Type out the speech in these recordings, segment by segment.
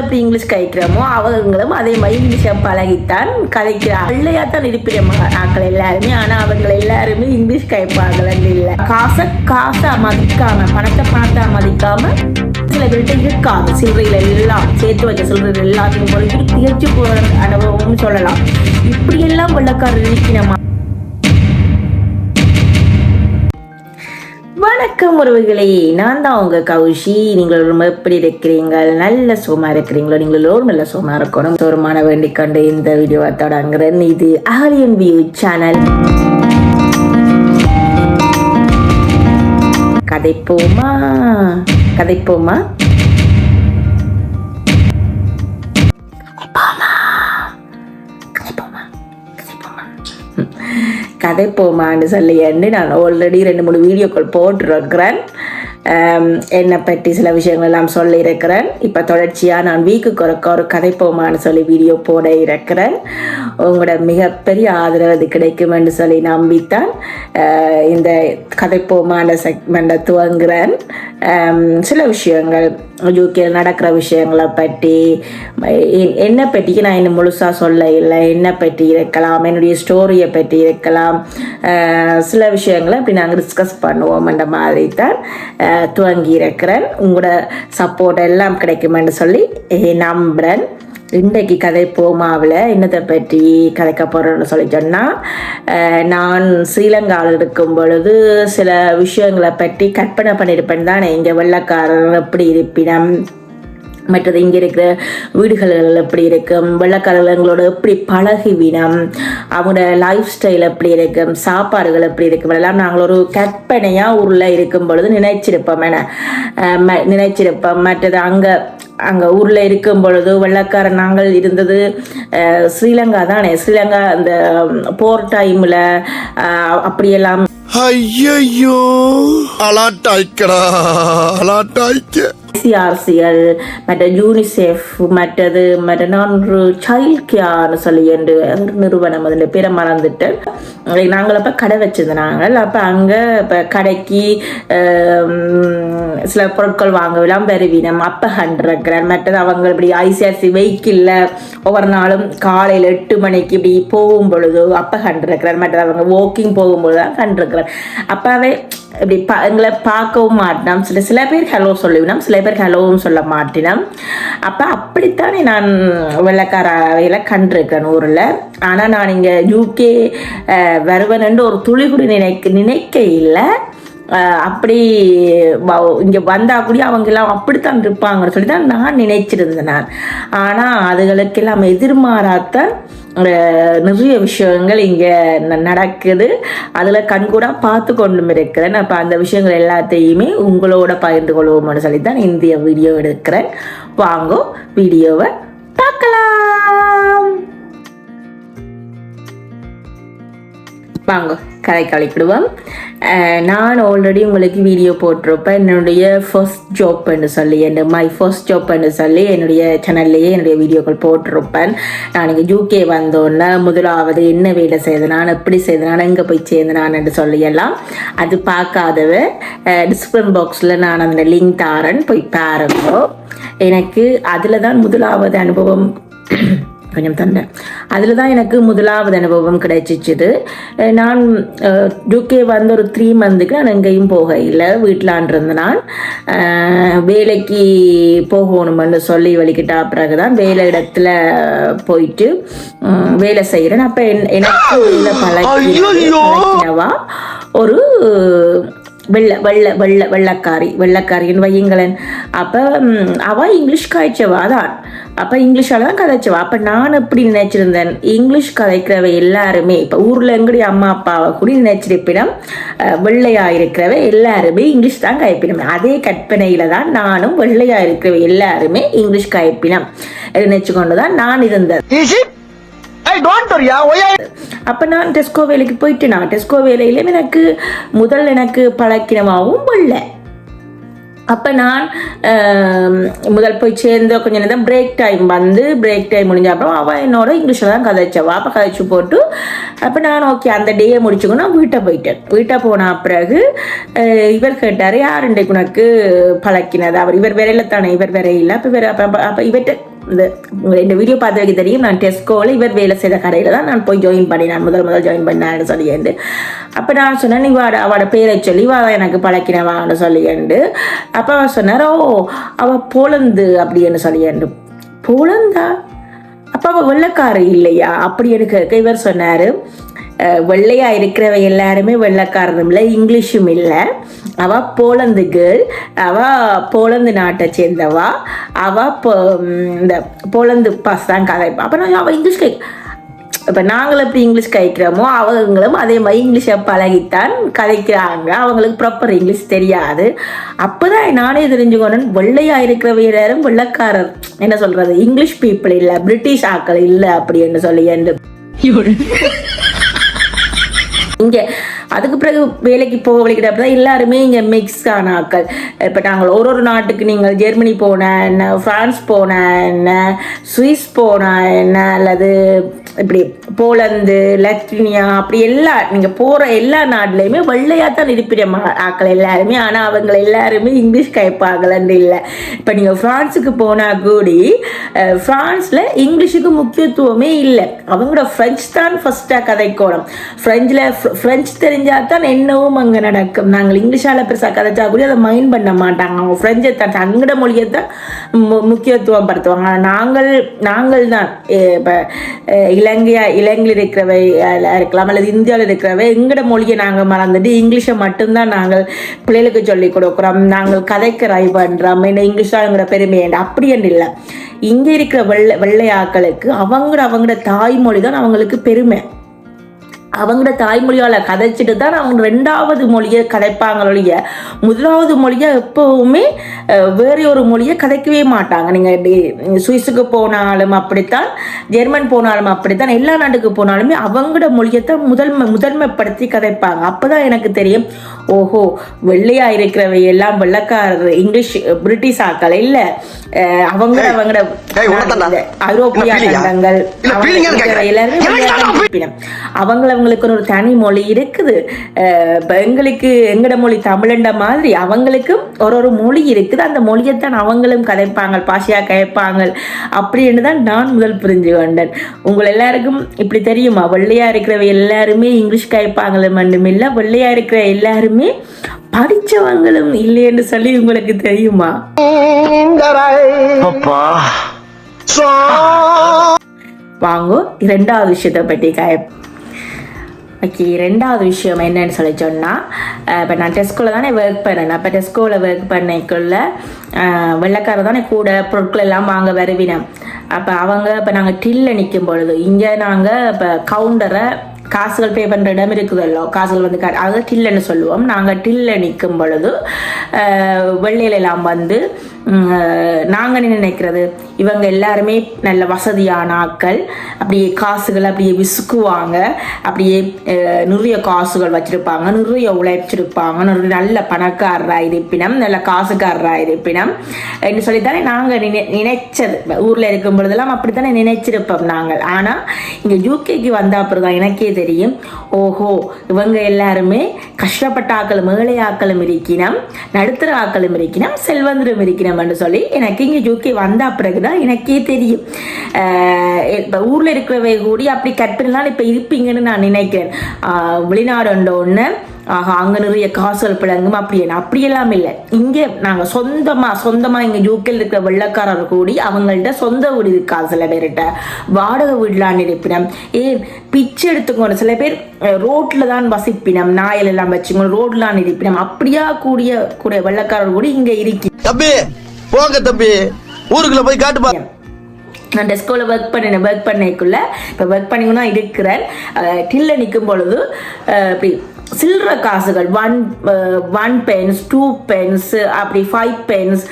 எப்படி இங்கிலீஷ் கழிக்கிறோமோ அவங்களும் அதே மாதிரி இங்கிலீஷை பழகித்தான் கதைக்கிறார் இல்லையா தான் இருப்பிற நாக்கள் எல்லாருமே. ஆனா அவங்க எல்லாருமே இங்கிலீஷ் கதைப்பாங்கன்னு இல்லை. காசை காசை மதிக்காம பணத்தை பணத்தை மதிக்காம சில பேர்கிட்ட இருக்காது. சில்லறையில் எல்லாம் சேர்த்து வச்ச சில்லறையில் எல்லாத்தையும் போல திகச்சு போகிற அனுபவம்னு சொல்லலாம். இப்படி எல்லாம் வெள்ளக்காரர் இருக்கிறமா வணக்கம் உறவுகளே நான் தான் உங்க கௌஷி. நீங்கள் ரொம்ப எப்படி இருக்கிறீங்க நல்ல சுகமா இருக்கிறீங்களோ? நீங்கள் எல்லோரும் நல்ல சுகமா இருக்கணும். சோரமான வேண்டிக் கொண்டு இந்த வீடியோவை தொடங்குறேன். இது ஆலியன் வியூ சேனல் கதைப்போமா? கதைப்போமா? கதைப்போமான்னு போமான்னு எண்ணி நான் ஆல்ரெடி ரெண்டு மூணு வீடியோக்கள் போட்டிருக்கிறேன். என்னை பற்றி சில விஷயங்கள் எல்லாம் சொல்லியிருக்கிறேன். இப்போ தொடர்ச்சியாக நான் வீக்குக்கு ஒருக்க ஒரு கதைப்போமான்னு சொல்லி வீடியோ போட இருக்கிறேன். உங்களோட மிகப்பெரிய ஆதரவு அது கிடைக்கும் என்று சொல்லி நம்பித்தான் ஆஹ், இந்த கதைப்போமான செக்மெண்ட்டை துவங்குறேன். சில விஷயங்கள் யூகேல நடக்கிற விஷயங்களை பற்றி என்னை பற்றிக்கு நான் இன்னும் முழுசாக சொல்ல இல்லை. என்னை பற்றி இருக்கலாம் என்னுடைய ஸ்டோரியை பற்றி இருக்கலாம். சில விஷயங்களை இப்படி நாங்கள் டிஸ்கஸ் பண்ணுவோம்ன்ற மாதிரி தான் துவங்கி இருக்கிறேன். உங்களோட சப்போர்ட் எல்லாம் கிடைக்குமென்று சொல்லி நம்புகிறேன் இன்றைக்கு கதை போமாவில் என்னத்தை பற்றி கதைக்க போகிறோன்னு சொல்லி சொன்னால் நான் ஸ்ரீலங்காவில் இருக்கும் பொழுது சில விஷயங்களை பற்றி கற்பனை பண்ணியிருப்பேன் தானே. இங்கே வெள்ளக்காரர் எப்படி இருப்பினம்? மற்றது இங்கே இருக்கிற வீடுகள் எப்படி இருக்கும் வெள்ளக்காரங்களோட எப்படி பழகுவினம் அவங்களோட லைஃப் ஸ்டைல் எப்படி இருக்கும் சாப்பாடுகள் எப்படி இருக்கும் எல்லாம் நாங்கள் ஒரு கற்பனையாக ஊரில் இருக்கும் பொழுது நினைச்சிருப்போம். என ம- நினைச்சிருப்போம். மற்றது அங்கே அங்கே ஊரில் இருக்கும் பொழுது வெள்ளக்காரன் நாங்கள் இருந்தது ஸ்ரீலங்கா தானே? ஸ்ரீலங்கா அந்த போர் டைமில் அப்படியெல்லாம் ஐயோ அலாட்டாய்க்கடா. அலாட்டாய்க்க. ஐசிஆர்சிஎல் மற்ற யூனிசெஃப் மற்றது மற்ற நான்கு சைல்ட் கேர்னு சொல்லி என்று நிறுவனம் அதில் பேரை மறந்துட்டு நாங்கள் அப்போ கடை வச்சிருந்தோம் நாங்கள். அப்போ அங்கே இப்போ கடைக்கு சில பொருட்கள் வாங்கலாம் வருவினம் அப்போ ஹண்ட்ரட் கிராம் மற்றது அவங்க இப்படி ஐசிஆர்சி வெஹிக்கிளில் ஒவ்வொரு நாளும் காலையில் எட்டு மணிக்கு இப்படி போகும் பொழுது அப்போ ஹண்ட்ரட் கிராம் மற்றது அவங்க வாக்கிங் போகும்பொழுது தான் ஹண்ட்ரட் கிராம் அப்பாவே இப்படி பா எங்களை பார்க்கவும் மாட்டினோம் சில சில பேர் ஹலோ சொல்லிவினோம் சில பேர் ஹலோவும் சொல்ல மாட்டினோம் அப்போ அப்படித்தானே நான் வெள்ளக்கார அவையில் கண்டிருக்கேன் ஊரில். ஆனால் நான் இங்கே யூகே வருவேன் ஒரு துளி கூட நினைக்க நினைக்க இல்லை. அப்படி இங்கே வந்தால் கூட அவங்க எல்லாம் அப்படித்தான் இருப்பாங்கன்னு சொல்லி தான் நான் நினைச்சிருந்தேன். நான் ஆனால் அதுகளுக்கெல்லாம் எதிர்மாறாத்தான் நிறைய விஷயங்கள் இங்கே நடக்குது. அதில் கண்கூடாக பார்த்து கொண்டும் இருக்கிறேன். அப்போ அந்த விஷயங்கள் எல்லாத்தையுமே உங்களோட பகிர்ந்து கொள்வோம்னு சொல்லி தான் இந்திய வீடியோ எடுக்கிறேன். வாங்கோ வீடியோவை பார்க்கலாம். வாங்க கதை கழிப்பிடுவோம் நான் ஆல்ரெடி உங்களுக்கு வீடியோ போட்டிருப்பேன். என்னுடைய ஃபர்ஸ்ட் ஜாப்னு சொல்லி என் மை ஃபர்ஸ்ட் ஜாப்னு சொல்லி என்னுடைய சேனல்லையே என்னுடைய வீடியோக்கள் போட்டிருப்பேன். நான் இங்கே யூகே வந்தோன்னே முதலாவது என்ன வேலை செய்தனான் எப்படி செய்தனான் எங்கே போய் சேர்ந்தனான் என்று அது பார்க்காதவ டிஸ்கிரிப்ஷன் பாக்ஸில் நான் அந்த லிங்க் தாரன் போய் பாருங்கோ. எனக்கு அதில் தான் முதலாவது அனுபவம். கொஞ்சம் தந்தேன். அதில் தான் எனக்கு முதலாவது அனுபவம் கிடைச்சிச்சுது. நான் யூகே வந்து ஒரு த்ரீ மந்த்துக்கு நான் எங்கேயும் போக இல்லை வீட்டிலான் இருந்தேன் நான் வேலைக்கு போகணுமென்னு சொல்லி வலிக்கிட்டா பிறகு தான் வேலை இடத்துல போயிட்டு வேலை செய்கிறேன் அப்போ எனக்கு வேலை பழகி பழக்கினவா ஒரு வெள்ளை வெள்ள வெள்ளை வெள்ளக்காரி வெள்ளக்காரின்னு வையுங்களேன். அப்போ அவள் இங்கிலீஷ் காய்ச்சவா தான் அப்போ இங்கிலீஷால் தான் கதைச்சவா. அப்போ நான் எப்படி நினைச்சிருந்தேன்? இங்கிலீஷ் கதைக்கிறவ எல்லாருமே இப்போ ஊரில் எங்களுடைய அம்மா அப்பாவை கூட நினைச்சிருப்பிடம் வெள்ளையாக இருக்கிறவ எல்லாருமே இங்கிலீஷ் தான் கைப்பினம் அதே கற்பனையில் தான் நானும் வெள்ளையாக இருக்கிறவ எல்லாருமே இங்கிலீஷ் கைப்பினம் நினைச்சு கொண்டு தான் நான் இருந்தேன் அப்போ நான் டெஸ்கோ வேலைக்கு போயிட்டு நான் டெஸ்கோ வேலையிலே எனக்கு முதல் எனக்கு பழக்கினமாகவும் இல்லை. அப்போ நான் முதல் போய் சேர்ந்த கொஞ்ச நேரம் பிரேக் டைம் வந்து பிரேக் டைம் முடிஞ்ச அப்புறம் அவள் என்னோட இங்கிலீஷில் தான் கதைச்சவா. அப்போ கதைச்சு போட்டு அப்போ நான் ஓகே அந்த டேயை முடிச்சுக்கணும் வீட்டை போயிட்டேன். வீட்டை போன பிறகு அஹ், இவர் கேட்டார் யார் இன்றைக்கு உனக்கு பழக்கினது? அவர் இவர் விரையில தானே இவர் விரையில. அப்போ வேற அப்போ அப்போ இவர்கிட்ட இந்த இந்த வீடியோ பார்த்தவங்க தெரியும் நான் டெஸ்கோவில் இவர் வேலை செய்த கடையில் தான் நான் போய் ஜாயின் பண்ணி நான் முதல் முதல் ஜாயின் பண்ணேன்னு சொல்லியேண்டு. அப்போ நான் சொன்னேன் நீ வாட அவட பேரை சொல்லி வா எனக்கு பழக்கினவான்னு சொல்லியேண்டு. அப்போ அவன் சொன்னார் ஓ அவள் போலந்து அப்படின்னு சொல்லியேண்டு. போலந்தா? அப்போ அவள் வெள்ளக்காரர் இல்லையா? அப்படி எனக்கு இவர் சொன்னார். வெள்ளையாக இருக்கிறவ எல்லாருமே வெள்ளைக்காரனும் இல்லை இங்கிலீஷும் இல்லை. அவ போலந்து கேர்ள் அவ போலந்து நாட்டை சேர்ந்தவா. அவ போ- இந்த போலந்து பாஸ் தான் கதைப்பா அப்போ நான் அவள் இங்கிலீஷ் கை இப்போ நாங்களும் எப்படி இங்கிலீஷ் கழிக்கிறோமோ அவங்களும் அதே மாதிரி இங்கிலீஷை பழகித்தான் கதைக்கிறாங்க. அவங்களுக்கு ப்ராப்பர் இங்கிலீஷ் தெரியாது. அப்போ தான் நானே தெரிஞ்சுக்கணும் வெள்ளையாக இருக்கிற வீரரும் வெள்ளைக்காரர் என்ன சொல்கிறது இங்கிலீஷ் பீப்புள் இல்லை பிரிட்டிஷ் ஆட்கள் இல்லை அப்படின்னு சொல்லி என்று இங்கே அதுக்கு பிறகு வேலைக்கு போக வழிக்கிட்ட தான் எல்லாருமே இங்கே மிக்ஸ் ஆன ஆட்கள் இப்போ நாங்கள் ஒரு ஒரு நாட்டுக்கு நீங்கள் ஜெர்மனி போன என்ன ஃப்ரான்ஸ் போன என்ன சுவிஸ் போன என்ன அல்லது இப்படி போலந்து லத்வினியா அப்படி எல்லா நீங்கள் போகிற எல்லா நாட்டிலையுமே வெள்ளையாக தான் இருப்பிடம் ஆக்கள் ஆட்கள் எல்லாருமே. ஆனால் அவங்க எல்லாருமே இங்கிலீஷ் கைப்பாகலன்னு இல்லை. இப்போ நீங்கள் ஃப்ரான்ஸுக்கு போனால் கூடி ஃப்ரான்ஸில் இங்கிலீஷுக்கு முக்கியத்துவமே இல்லை. அவங்களோட ஃப்ரெஞ்ச் தான் ஃபஸ்ட்டாக கதைக்கோணும். ஃப்ரெஞ்சில் ஃப்ரெஞ்ச் தெரிஞ்சால் தான் என்னவும் அங்கே நடக்கும். நாங்கள் இங்கிலீஷால் பெருசாக கதைச்சா கூட அதை மைண்ட் பண்ண மாட்டாங்க. அவங்க ஃப்ரெஞ்சை தான் தங்கட மொழியை தான் முக்கியத்துவம் படுத்துவாங்க. நாங்கள் நாங்கள் தான் இப்போ இலங்கையா இலங்கையில் இருக்கிறவை இருக்கலாம் அல்லது இந்தியாவில் இருக்கிறவை எங்கட மொழியை நாங்கள் மறந்துட்டு இங்கிலீஷை மட்டும்தான் நாங்கள் பிள்ளைகளுக்கு சொல்லிக் கொடுக்குறோம். நாங்கள் கதைக்கு ரை பண்ணுறோம் என்ன இங்கிலீஷ் தான் எங்களோட பெருமை அப்படி என்று இல்லை. இங்கே இருக்கிற வெள்ளை வெள்ளையாக்களுக்கு அவங்களோட அவங்களோட தாய்மொழி தான் அவங்களுக்கு பெருமை. அவங்களோட தாய்மொழியால் கதைச்சிட்டு தான் அவங்க ரெண்டாவது மொழியை கதைப்பாங்களொழிய முதலாவது மொழியை எப்போவுமே வேற ஒரு மொழியை கதைக்கவே மாட்டாங்க நீங்கள் சுவிஸுக்கு போனாலும் அப்படித்தான் ஜெர்மன் போனாலும் அப்படித்தான் எல்லா நாட்டுக்கு போனாலுமே அவங்களோட மொழியை தான் முதன்மை முதன்மைப்படுத்தி கதைப்பாங்க அப்போ தான் எனக்கு தெரியும் ஓஹோ வெள்ளையாக இருக்கிறவை எல்லாம் வெள்ளைக்காரர் இங்கிலீஷ் பிரிட்டிஷ் ஆக்கள் இல்லை அவங்க அவங்களோட. இந்த ஐரோப்பிய? கண்டங்கள் அவங்க. எல்லாருமே எனக்கு வெள்ளையா தான் தாண்டா இருப்பினம். அவங்க அவங்களுக்கு ஒரு தனி மொழி இருக்குது. இப்ப எங்களுக்கு எங்கட மொழி தமிழண்ட மாதிரி அவங்களுக்கும் ஒரு ஒரு மொழி இருக்குது. அந்த மொழியைத்தான் அவங்களும் கதைப்பாங்க பாஷையா கதைப்பாங்க அப்படின்னு தான் நான் முதல் புரிஞ்சு கொண்டேன். உங்கள் எல்லாருக்கும் இப்படி தெரியுமா? வெள்ளையா இருக்கிறவ எல்லாருமே இங்கிலீஷ் கதைப்பாங்களும் மட்டுமில்ல வெள்ளையா இருக்கிற எல்லாருமே படிச்சவங்களும் இல்லைன்னு சொல்லி உங்களுக்கு தெரியுமா? அப்பா. வாங்கோ ரெண்டாவது விஷயத்தை பற்றி காய ஓகே ரெண்டாவது விஷயம் என்னன்னு சொல்லி சொன்னால் இப்போ நான் டெஸ்கோவில் தானே ஒர்க் பண்ணேன். அப்போ டெஸ்கோவில் ஒர்க் பண்ணிக்குள்ள வெள்ளக்காரர் தானே கூட பொருட்கள் எல்லாம் வாங்க வருவினேன். அப்போ அவங்க இப்போ நாங்கள் டில்லில் நிற்கும் பொழுது இங்கே நாங்கள் இப்போ கவுண்டரை காசுகள் பே பண்ணுற இடம் இருக்குதல்லோ காசுகள் வந்து க- அதை டில்லுன்னு சொல்லுவோம். நாங்கள் டில்ல நிற்கும் பொழுது வெள்ளையிலெல்லாம் எல்லாம் வந்து நாங்கள் என்ன நினைக்கிறது? இவங்க எல்லாருமே நல்ல வசதியான ஆட்கள். அப்படியே காசுகள் அப்படியே விசுக்குவாங்க. அப்படியே நிறைய காசுகள் வச்சிருப்பாங்க. நிறைய உழைச்சிருப்பாங்க. நிறைய நல்ல பணக்காரராக இருப்பினம் நல்ல காசுக்காரராக இருப்பினம். என்று சொல்லித்தானே நாங்கள் நினை நினைச்சது. ஊரில் இருக்கும் பொழுதெல்லாம் அப்படித்தானே நினைச்சிருப்போம் நாங்கள். ஆனால் இங்கே யூகேக்கு வந்த அப்புறம் தான் எனக்கே தெரியும். ஓஹோ இவங்க எல்லாருமே கஷ்டப்பட்ட ஆக்களும் ஏழை ஆக்களும் இருக்கினம் நடுத்தர ஆக்களும் இருக்கினம் செல்வந்தரும் இருக்கினம். என்று சொல்லி எனக்கு இங்கே யூகே வந்த பிறகு தான் எனக்கே தெரியும். இப்போ ஊரில் இருக்கிறவை கூடி அப்படி கற்பனைலாம் இப்போ இருப்பீங்கன்னு நான் நினைக்கிறேன். ஆஹ் வெளிநாடு ஒன்று ஆஹா அங்கே நிறைய காசல் பிழங்கும் அப்படி என்ன? அப்படியெல்லாம் இல்லை. இங்கே நாங்கள் சொந்தமாக சொந்தமாக இங்கே யூகேல இருக்கிற வெள்ளக்காரர் கூடி அவங்கள்ட்ட சொந்த வீடு இருக்கா சில பேர்கிட்ட. வாடகை வீடலான்னு இருப்பினம். ஏன்? பிச்சை எடுத்துக்கோணும் சில பேர் ரோட்டில் தான் வசிப்பினம். நாயிலெல்லாம் வச்சுக்கணும் ரோட்லாம் இருப்பினம். அப்படியா கூடிய கூடிய வெள்ளக்காரர் கூட இங்கே இருக்கி போங்க தம்பி ஊருக்குள்ள போய் காட்டுப்பா நான் டெஸ்கோவில் ஒர்க் பண்ணினேன் ஒர்க் பண்ணிக்குள்ள. இப்போ ஒர்க் பண்ணிங்கன்னா இருக்கிறேன். டில்ல நிற்கும் பொழுது அஹ், இப்படி சில்லற காசுகள் one one pence two pence அப்படி ஃபைவ் பென்ஸ்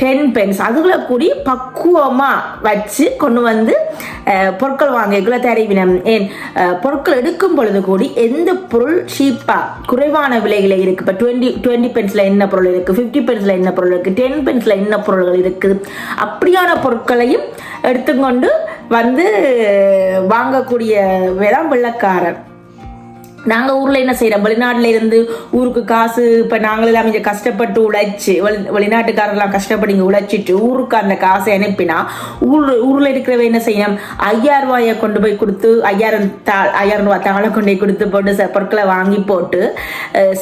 டென் பென்ஸ் அதுகளை கூடி பக்குவமாக வச்சு கொண்டு வந்து uh, பொருட்கள் வாங்கிக்குள்ள தெரிவினம் ஏன் uh, பொருட்கள் எடுக்கும் பொழுது கூடி எந்த பொருள் சீப்பாக குறைவான விலையில் இருக்குது இப்போ டுவெண்ட்டி டுவெண்ட்டி பென்ஸில் என்ன பொருள் இருக்குது ஃபிஃப்டி பென்ஸில் என்ன பொருள் இருக்குது டென் பென்ஸில் என்ன பொருள்கள் இருக்குது அப்படியான பொருட்களையும் எடுத்துக்கொண்டு வந்து வாங்கக்கூடிய வேதான் வெள்ளக்காரன் நாங்கள் ஊரில் என்ன செய்கிறோம் வெளிநாட்டில் இருந்து ஊருக்கு காசு இப்போ நாங்களெல்லாம் இங்கே கஷ்டப்பட்டு உழைச்சி வெளி வெளிநாட்டுக்காரெல்லாம் கஷ்டப்பட்டு இங்கே உழைச்சிட்டு ஊருக்கு அந்த காசை அனுப்பினா ஊர் ஊரில் இருக்கிறவ என்ன செய்யணும்? ஐயாயிரம் ரூபாயை கொண்டு போய் கொடுத்து ஐயாயிரம் தா ஐயாயிரம் ரூபாய் தாளை கொண்டு போய் கொடுத்து போட்டு பொருட்களை வாங்கி போட்டு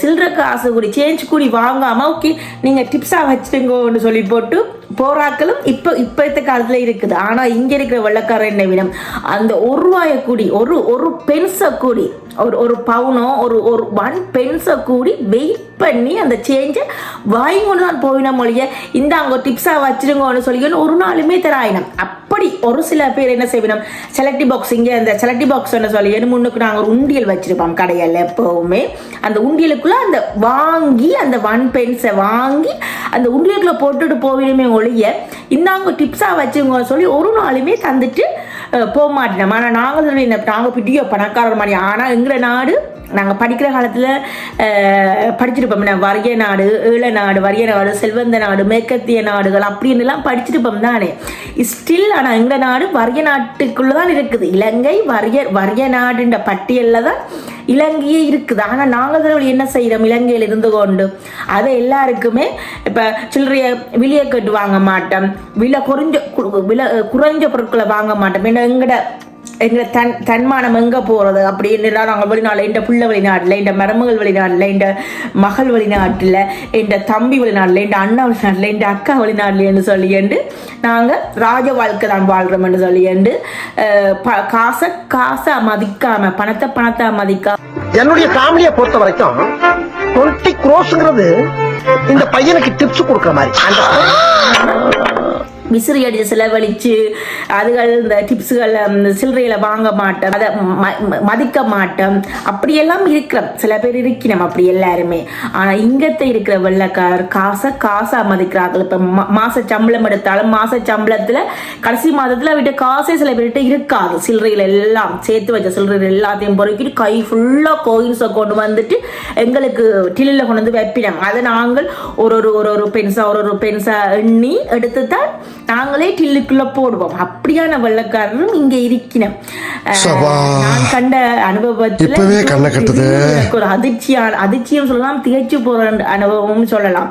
சில்லற காசு கூடி சேஞ்ச் கூடி வாங்காமல் ஓகே நீங்கள் டிப்ஸாக வச்சுருங்கன்னு சொல்லி போட்டு போராக்களும் இப்போ இப்போத்த காலத்தில் இருக்குது. ஆனால் இங்கே இருக்கிற வெள்ளக்காரன் என்ன விடம் அந்த ஒரு ரூபாயை கூடி ஒரு ஒரு பென்ஸை கூடி ஒரு ஒரு பவுனோ ஒரு ஒரு ஒன் பென்ஸை கூடி வெயிட் பண்ணி அந்த சேஞ்சை வாங்கி கொண்டு தான் போயின மொழிய. இந்த அங்கே டிப்ஸாக வச்சிருங்கன்னு சொல்லி ஒரு நாளுமே தராயினம். அப்படி ஒரு சில பேர் என்ன செய்வினோம்? செலக்டி பாக்ஸ் இங்கே அந்த செலக்டி பாக்ஸ் என்ன சொல்லி முன்னுக்கு நாங்கள் ஒரு உண்டியல் வச்சிருப்போம் கடையில் எப்போவுமே. அந்த உண்டியலுக்குள்ளே அந்த வாங்கி அந்த ஒன் பென்ஸை வாங்கி அந்த உண்டியலுக்குள்ள போட்டுட்டு போவினுமே ஒழிய இந்தாங்க டிப்ஸாக வச்சுங்க சொல்லி ஒரு நாளுமே தந்துட்டு போக மாட்டோம் ஆனால் நாங்கள் சொல்லி நாங்கள் பிடிக்க பணக்காரர் மாதிரி. ஆனால் எங்களை நாடு நாங்கள் படிக்கிற காலத்தில் படிச்சிருப்போம். என்ன வறிய நாடு ஈழ நாடு வறிய நாடு செல்வந்த நாடு மேற்கத்திய நாடுகள் அப்படின்னுலாம் படிச்சிருப்போம் தானே. ஸ்டில் ஆனால் எங்கள் நாடு வறிய நாட்டுக்குள்ளே தான் இருக்குது. இலங்கை வறிய வறிய நாடுன்ற பட்டியலில் தான் இலங்கையே இருக்குது. ஆனால் நாங்கள் தான் என்ன செய்கிறோம் இலங்கையில் இருந்து கொண்டு. அதை எல்லாருக்குமே இப்போ சில்லறைய விலையை கட்டு வாங்க மாட்டோம். விலை குறைஞ்ச கு- விலை குறைஞ்ச பொருட்களை வாங்க மாட்டோம். ஏன்னா எங்கட எங்களை தன் தன்மானம் எங்கே போகிறது அப்படின்னு நாங்கள் வெளிநாட்டில் இந்த பிள்ளை வெளிநாட்டில் இந்த மருமகள் வெளிநாட்டில் இந்த மகள் வெளிநாட்டில் இந்த தம்பி வெளிநாட்டில் இந்த அண்ணா வெளிநாட்டில் இந்த அக்கா வெளிநாட்டில்னு சொல்லிட்டு நாங்கள் ராஜ வாழ்க்கை தான் வாழ்கிறோம்னு சொல்லிட்டு அஹ், ப- காசை காசை மதிக்காம பணத்தை பணத்தை மதிக்காம என்னுடைய ஃபேமிலியை பொறுத்த வரைக்கும் டுவெண்ட்டி க்ரோஸ்ங்கிறது இந்த பையனுக்கு டிப்ஸ் கொடுக்குற மாதிரி. விசிறி அடித்து செலவழிச்சு அதுகள் இந்த டிப்ஸுகள் சில்லறையில் வாங்க மாட்டோம் அதை ம- மதிக்க மாட்டோம். அப்படியெல்லாம் இருக்கிறோம். சில பேர் இருக்கிறோம் அப்படி எல்லாருமே. ஆனால் இங்கத்த இருக்கிற வெள்ளக்காரர் காசை காசாக மதிக்கிறார்கள் இப்போ மா- மாச சம்பளம் எடுத்தாலும் மாச சம்பளத்தில் கடைசி மாதத்தில் விட்டு காசே சில பேர்கிட்ட இருக்காது. சில்லறையில் எல்லாம் சேர்த்து வச்ச சில்லறைகள் எல்லாத்தையும் பொறுக்கிட்டு கை ஃபுல்லாக கோயில்ஸை கொண்டு வந்துட்டு எங்களுக்கு டில்லில் கொண்டு வந்து வைப்பினோம். அதை நாங்கள் ஒரு ஒரு ஒரு ஒரு பென்சா ஒரு ஒரு பென்சா எண்ணி எடுத்து தான் நாங்களே டில்லுக்குள்ள போடுவோம். அப்படியான வெள்ளக்காரரும் இங்க இருக்கிறோம். நான் கண்ட அனுபவத்துல ஒரு அதிர்ச்சியான அதிர்ச்சியம் சொல்லலாம் திகைச்சு போற அனுபவமும் சொல்லலாம்.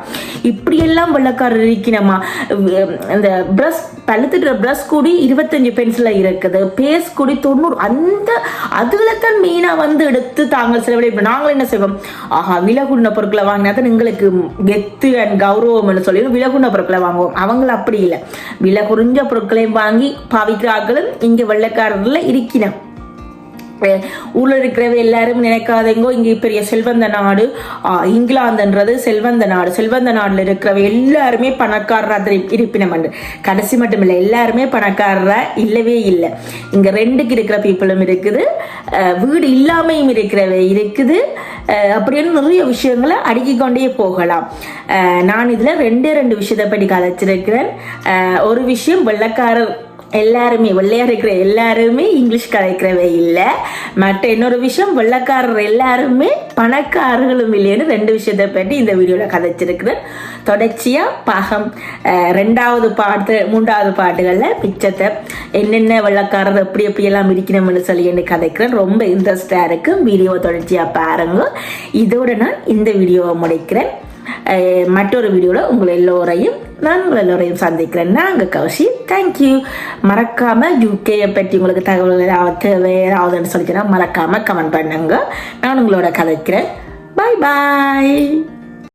இப்படியெல்லாம் வெள்ளக்காரர் இருக்கணுமா இந்த பிரஷ் பழுத்துட்டு பிரஷ் கூடி இருபத்தஞ்சு பென்சில இருக்குது. பேஸ் கூடி தொண்ணூறு அந்த அதுல தான் மெயினா வந்து எடுத்து தாங்கள் செலவழிப்போம் நாங்கள் என்ன செய்வோம்? ஆஹா விலகுண்ட பொருட்களை வாங்கினா தான் எங்களுக்கு கெத்து அண்ட் கௌரவம்னு சொல்லி விலகுண்ட பொருட்களை வாங்குவோம். அவங்க அப்படி இல்லை. விலை குறைஞ்ச பொருட்களையும் வாங்கி பாவிக்கிறார்களும் இங்க வெள்ளக்காரர்களில் இருக்கிறான் ஊரில் இருக்கிறவ எல்லாரும் நினைக்காதீங்கோ இங்கே பெரிய செல்வந்த நாடு. இங்கிலாந்துன்றது செல்வந்த நாடு. செல்வந்த நாடில் இருக்கிறவ எல்லாருமே பணக்காரராக இருப்பினம் என்று கடைசி மட்டும் இல்லை எல்லாருமே பணக்காரராக இல்லவே இல்லை. இங்கே ரெண்டுக்கு இருக்கிற பீப்புளும் இருக்குது. வீடு இல்லாமையும் இருக்கிறவ இருக்குது. அப்படின்னு நிறைய விஷயங்களை அடுக்கி கொண்டே போகலாம். நான் இதில் ரெண்டே ரெண்டு விஷயத்தை பற்றி கதைச்சிருக்கிறேன் ஒரு விஷயம் வெள்ளக்காரர் எல்லாருமே வெள்ளையா இருக்கிற எல்லாருமே இங்கிலீஷ் கலைக்கிறவே இல்லை. மற்ற இன்னொரு விஷயம் வெள்ளக்காரர் எல்லாருமே பணக்காரர்களும் இல்லைன்னு ரெண்டு விஷயத்தை பற்றி இந்த வீடியோவில் கதைச்சிருக்கிறேன். தொடர்ச்சியாக பாகம் ரெண்டாவது பாட்டு மூன்றாவது பாட்டுகளில் பிச்சத்தை என்னென்ன வெள்ளக்காரர் எப்படி எப்படியெல்லாம் இருக்கணும்னு சொல்லி என்ன கதைக்கிறேன். ரொம்ப இன்ட்ரெஸ்டாக இருக்கும் வீடியோவை தொடர்ச்சியாக பாருங்க. இதோட நான் இந்த வீடியோவை முடிக்கிறேன். மற்றொரு வீடியோவில் உங்கள் எல்லோரையும் நான் உங்கள் எல்லோரையும் சந்திக்கிறேன். நாங்கள் கௌஷி தேங்க்யூ மறக்காமல் யூகேயை பற்றி உங்களுக்கு தகவல் ஏதாவது தேவை ஏதாவதுன்னு சொல்லிக்கிறேன் மறக்காமல் கமெண்ட் பண்ணுங்க. நான் உங்களோட கதைக்கிறேன். பாய் பாய்